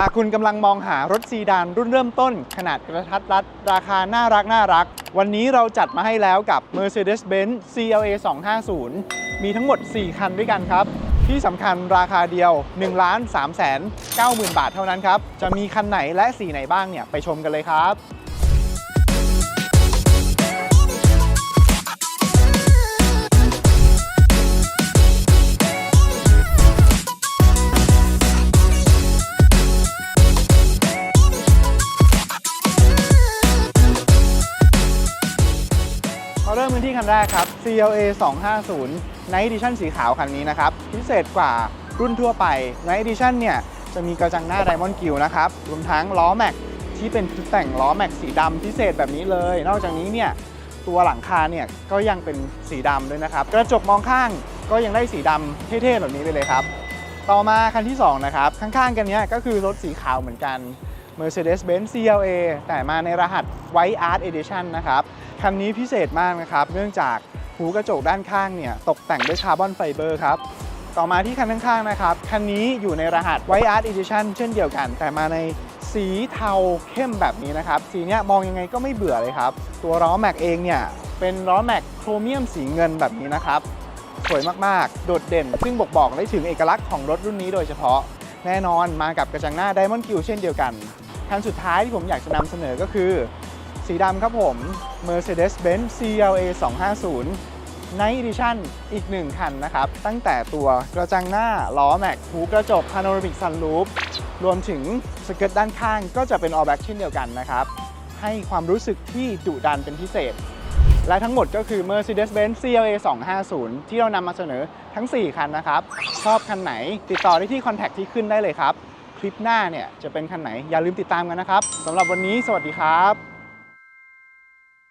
หากคุณกำลังมองหารถซีดานรุ่นเริ่มต้น ขนาดกระทัดรัด ราคาน่ารักน่ารัก วันนี้เราจัดมาให้แล้วกับ Mercedes-Benz CLA 250 มีทั้งหมด 4 คันด้วยกันครับ ที่สำคัญราคาเดียว 1 3 9 0 0 0 0 บาทเท่านั้นครับ จะมีคันไหนและสีไหนบ้างเนี่ย ไปชมกันเลยครับ เราเริ่มกันที่คันแรกครับ CLA 250 Night Edition สีขาวคันนี้นะครับ พิเศษกว่ารุ่นทั่วไป Night Edition เนี่ย จะมีกระจังหน้า Diamond Grill นะครับ รวมทั้งล้อแม็กที่เป็นชุดแต่งล้อแม็กสีดำพิเศษแบบนี้เลย นอกจากนี้เนี่ย ตัวหลังคาเนี่ย ก็ยังเป็นสีดำด้วยนะครับ กระจกมองข้างก็ยังได้สีดำเท่ๆแบบนี้ไปเลยครับ ต่อมาคันที่ 2 นะครับ ข้างๆ กันเนี้ยก็คือรถสีขาวเหมือนกัน Mercedes-Benz CLA แต่มาในรหัส White Art Edition นะครับ คันนี้พิเศษมากนะครับ เนื่องจากหูกระจกด้านข้างเนี่ย ตกแต่งด้วยคาร์บอนไฟเบอร์ครับ ต่อมาที่คันข้างๆนะครับ คันนี้อยู่ในรหัส White Art Edition เช่นเดียวกัน แต่มาในสีเทาเข้มแบบนี้นะครับ สีเนี้ยมองยังไงก็ไม่เบื่อเลยครับ ตัวล้อแม็กเองเนี่ยเป็นล้อแม็กโครเมียมสีเงินแบบนี้นะครับสวยมากๆ โดดเด่น ซึ่งบอกบอกได้ถึงเอกลักษณ์ของรถรุ่นนี้โดยเฉพาะ แน่นอนมากับกระจังหน้า Diamond Grille เช่นเดียวกัน คันสุดท้ายที่ผมอยากจะนำเสนอก็คือ สีดำครับผม Mercedes-Benz CLA 250 Night Edition อีกหนึ่งคันนะครับ ตั้งแต่ตัวกระจังหน้า ล้อแม็กหูกระจก Panoramic Sunroof รวมถึงสเกิร์ตด้านข้างก็จะเป็น All Black เช่นเดียวกันนะครับ ให้ความรู้สึกที่ดุดันเป็นพิเศษ และทั้งหมดก็คือ Mercedes-Benz CLA 250 ที่เรานำมาเสนอทั้ง 4 คันนะครับ ชอบคันไหนติดต่อได้ที่คอนแทคที่ขึ้นได้เลยครับ คลิปหน้าเนี่ยจะเป็นคันไหนอย่าลืมติดตามกันนะครับสำหรับวันนี้สวัสดีครับ